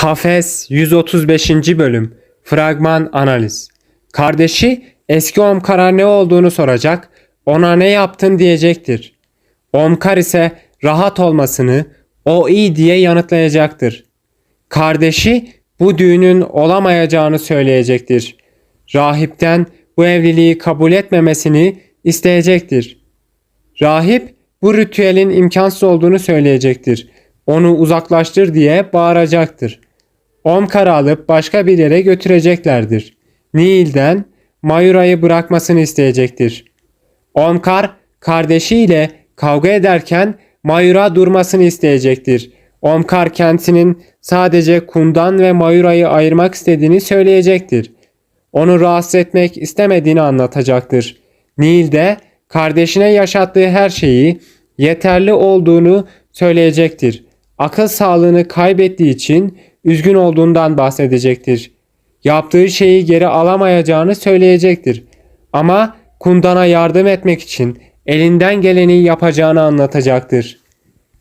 Kafes 135. bölüm Fragman analiz Kardeşi eski Omkar'a ne olduğunu soracak, ona ne yaptın diyecektir. Omkar ise rahat olmasını, o iyi diye yanıtlayacaktır. Kardeşi bu düğünün olamayacağını söyleyecektir. Rahipten bu evliliği kabul etmemesini isteyecektir. Rahip bu ritüelin imkansız olduğunu söyleyecektir. Onu uzaklaştır diye bağıracaktır. Omkar'ı alıp başka bir yere götüreceklerdir. Nil'den Mayura'yı bırakmasını isteyecektir. Omkar kardeşiyle kavga ederken Mayura durmasını isteyecektir. Omkar kendisinin sadece Kundan ve Mayura'yı ayırmak istediğini söyleyecektir. Onu rahatsız etmek istemediğini anlatacaktır. Nil de kardeşine yaşattığı her şeyi yeterli olduğunu söyleyecektir. Akıl sağlığını kaybettiği için üzgün olduğundan bahsedecektir. Yaptığı şeyi geri alamayacağını söyleyecektir. Ama Kundan'a yardım etmek için elinden geleni yapacağını anlatacaktır.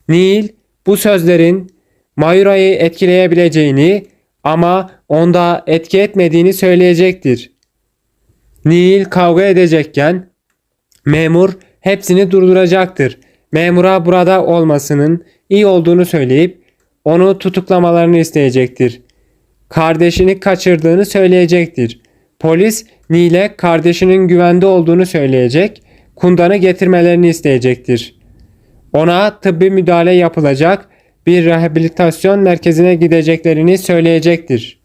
Nil bu sözlerin Mayura'yı etkileyebileceğini ama onda etki etmediğini söyleyecektir. Nil kavga edecekken memur hepsini durduracaktır. Memura burada olmasının iyi olduğunu söyleyip onu tutuklamalarını isteyecektir. Kardeşini kaçırdığını söyleyecektir. Polis Nil'e kardeşinin güvende olduğunu söyleyecek, kundanı getirmelerini isteyecektir. Ona tıbbi müdahale yapılacak bir rehabilitasyon merkezine gideceklerini söyleyecektir.